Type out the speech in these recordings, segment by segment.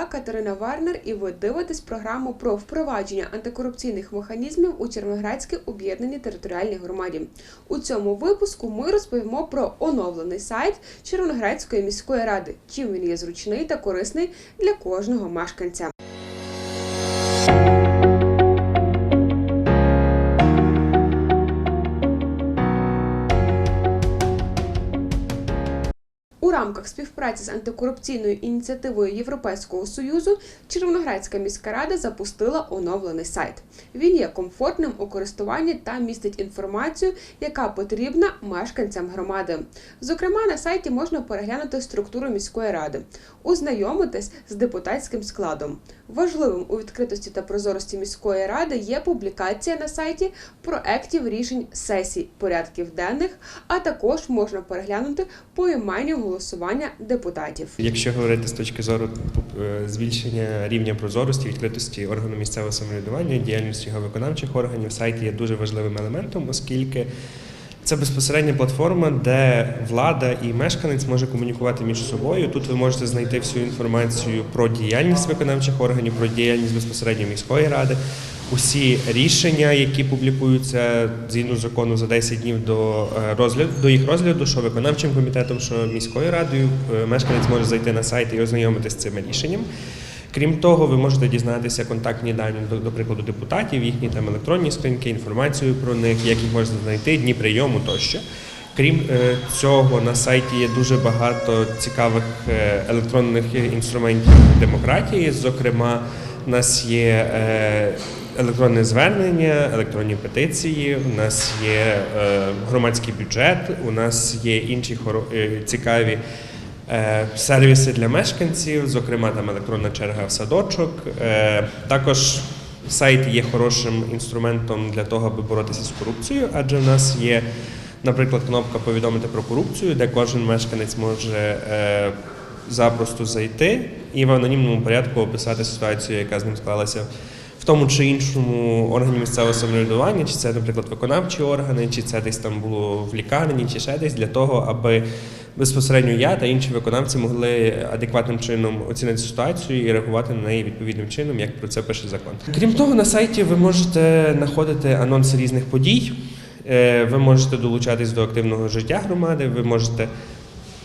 я Катерина Варнер, і ви дивитесь програму про впровадження антикорупційних механізмів у Червоноградській об'єднаній територіальній громаді. У цьому випуску ми розповімо про оновлений сайт Червоноградської міської ради, чим він є зручний та корисний для кожного мешканця. Рамках співпраці з антикорупційною ініціативою Європейського союзу Червоноградська міська рада запустила оновлений сайт. Він є комфортним у користуванні та містить інформацію, яка потрібна мешканцям громади. Зокрема, на сайті можна переглянути структуру міської ради, ознайомитись з депутатським складом. Важливим у відкритості та прозорості міської ради є публікація на сайті проектів рішень сесій, порядків денних, а також можна переглянути поіменні голосування депутатів. Якщо говорити з точки зору е, збільшення рівня прозорості, відкритості органу місцевого самоврядування, діяльності його виконавчих органів, сайт є дуже важливим елементом, оскільки це безпосередня платформа, де влада і мешканець може комунікувати між собою. Тут ви можете знайти всю інформацію про діяльність виконавчих органів, про діяльність безпосередньо міської ради, усі рішення, які публікуються згідно закону за 10 днів до е, розгляду до їх розгляду, що виконавчим комітетом, що міською радою, е, мешканець може зайти на сайт і ознайомитися з цими рішенням. Крім того, ви можете дізнатися контактні дані, до, прикладу, депутатів, їхні там електронні скриньки, інформацію про них, як їх можна знайти, дні прийому тощо. Крім е, цього, на сайті є дуже багато цікавих е, електронних інструментів демократії. Зокрема, у нас є е, електронне звернення, електронні петиції, у нас є е, громадський бюджет, у нас є інші е, цікаві. Е, Сервіси для мешканців, зокрема там електронна черга в садочок. Е, Також сайт є хорошим інструментом для того, аби боротися з корупцією, адже в нас є, наприклад, кнопка повідомити про корупцію, де кожен мешканець може е, запросто зайти і в анонімному порядку описати ситуацію, яка з ним склалася в тому чи іншому органі місцевого самоврядування, чи це, наприклад, виконавчі органи, чи це десь там було в лікарні, чи ще десь для того, аби безпосередньо я та інші виконавці могли адекватним чином оцінити ситуацію і реагувати на неї відповідним чином, як про це пише закон. Крім того, на сайті ви можете знаходити анонси різних подій. е, Ви можете долучатись до активного життя громади, ви можете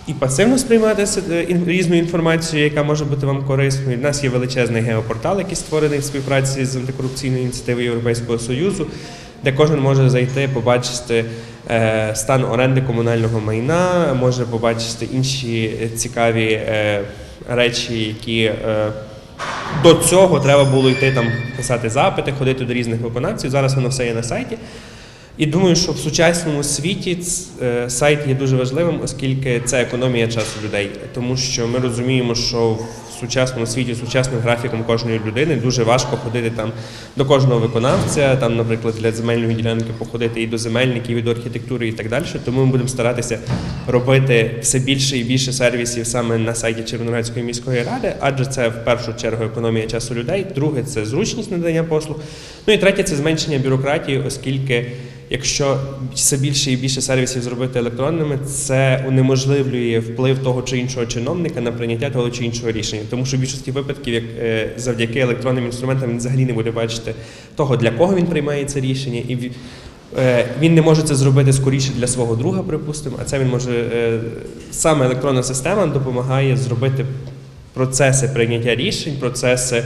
і пасивно сприймати е, різну інформацію, яка може бути вам корисною. У нас є величезний геопортал, який створений в співпраці з антикорупційною ініціативою Європейського Союзу, де кожен може зайти, побачити стан оренди комунального майна, може побачити інші е, цікаві е, речі, які. е, до цього треба було йти там писати запити, ходити до різних виконавців. Зараз воно все є на сайті. І думаю, що в сучасному світі е, сайт є дуже важливим, оскільки це економія часу людей. Тому що ми розуміємо, що сучасному світі, сучасним графіком кожної людини дуже важко ходити там до кожного виконавця, там, наприклад, для земельної ділянки походити і до земельників, і до архітектури, і так далі. Тому ми будемо старатися робити все більше і більше сервісів саме на сайті Червоноградської міської ради, адже це в першу чергу економія часу людей. Друге це зручність надання послуг. Ну і третє це зменшення бюрократії, оскільки. Якщо все більше і більше сервісів зробити електронними, це унеможливлює вплив того чи іншого чиновника на прийняття того чи іншого рішення. Тому що в більшості випадків, як е, завдяки електронним інструментам, він взагалі не буде бачити того, для кого він приймає це рішення, і е, він не може це зробити скоріше для свого друга, припустимо, а це він може е, саме електронна система допомагає зробити процеси прийняття рішень, процеси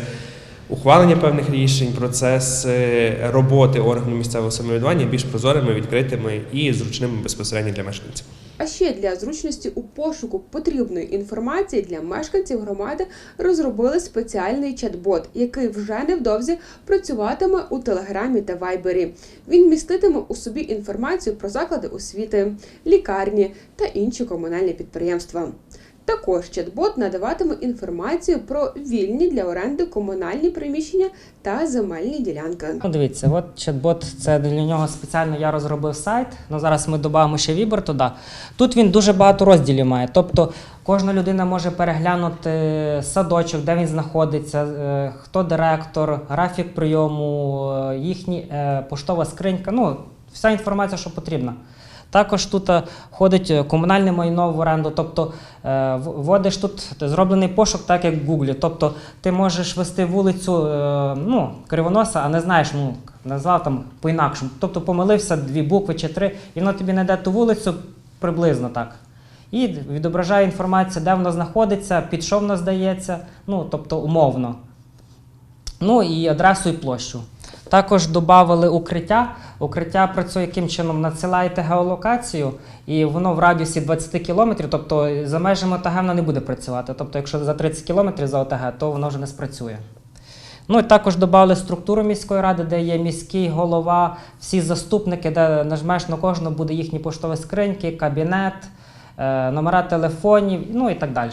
ухвалення певних рішень, процеси роботи органу місцевого самоврядування більш прозорими, відкритими і зручними безпосередньо для мешканців. А ще для зручності у пошуку потрібної інформації для мешканців громади розробили спеціальний чат-бот, який вже невдовзі працюватиме у Телеграмі та Вайбері. Він міститиме у собі інформацію про заклади освіти, лікарні та інші комунальні підприємства. Також чат-бот надаватиме інформацію про вільні для оренди комунальні приміщення та земельні ділянки. Ну, дивіться, от чат-бот, це для нього спеціально я розробив сайт. Ну зараз ми додамо ще вібер туди. Тут він дуже багато розділів має. Тобто кожна людина може переглянути садочок, де він знаходиться, е, хто директор, графік прийому, е, їхні е, поштова скринька. Ну, вся інформація, що потрібна. Також тут е, входить е, комунальне майно в оренду, тобто е, вводиш тут зроблений пошук, так як в Гуглі. Тобто ти можеш вести вулицю ну, кривоноса, а не знаєш, ну, назвав там по-інакшому. Тобто помилився дві букви чи три, і воно тобі знайде ту вулицю приблизно так. І відображає інформацію, де воно знаходиться, під що воно здається, ну, тобто умовно. Ну і адресу і площу. Також додали укриття. Укриття працює яким чином? Надсилаєте геолокацію, і воно в радіусі 20 кілометрів, тобто за межами ОТГ воно не буде працювати. Тобто, якщо за 30 кілометрів за ОТГ, то воно вже не спрацює. Ну і також додали структуру міської ради, де є міський голова, всі заступники, де нажмеш на кожного буде їхні поштові скриньки, кабінет, е, номера телефонів, ну і так далі.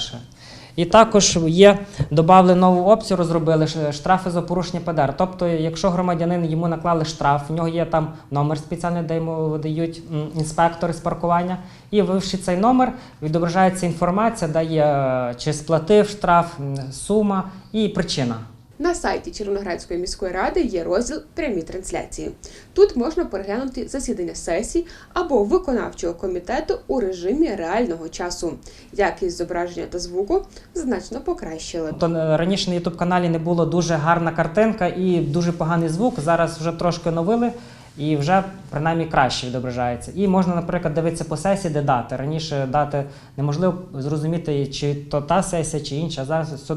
І також є додали нову опцію, розробили штрафи за порушення ПДР. Тобто, якщо громадянин йому наклали штраф, в нього є там номер спеціальний, де йому видають інспектори з паркування. І вивши цей номер, відображається інформація, де є е, чи сплатив штраф, сума і причина. На сайті Червоноградської міської ради є розділ прямі трансляції. Тут можна переглянути засідання сесій або виконавчого комітету у режимі реального часу. Якість зображення та звуку значно покращили. То е, раніше на youtube каналі не було дуже гарна картинка і дуже поганий звук. Зараз вже трошки новили і вже принаймні краще відображається. І можна, наприклад, дивитися по сесії, де дати. Раніше дати неможливо зрозуміти, чи то та сесія, чи інша. Зараз все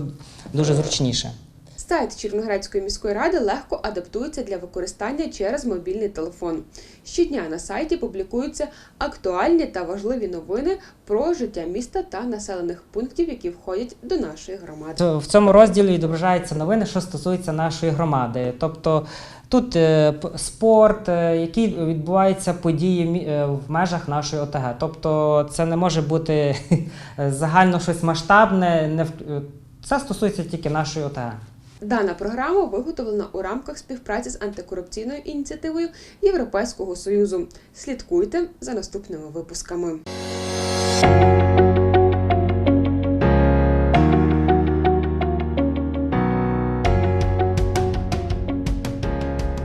дуже зручніше. Сайт Червоноградської міської ради легко адаптується для використання через мобільний телефон. Щодня на сайті публікуються актуальні та важливі новини про життя міста та населених пунктів, які входять до нашої громади. В цьому розділі відображаються новини, що стосуються нашої громади. Тобто тут е, спорт, е, які відбуваються події е, в межах нашої ОТГ. Тобто це не може бути загально щось масштабне. Е, це стосується тільки нашої ОТГ. Дана програма виготовлена у рамках співпраці з антикорупційною ініціативою Європейського союзу. Слідкуйте за наступними випусками.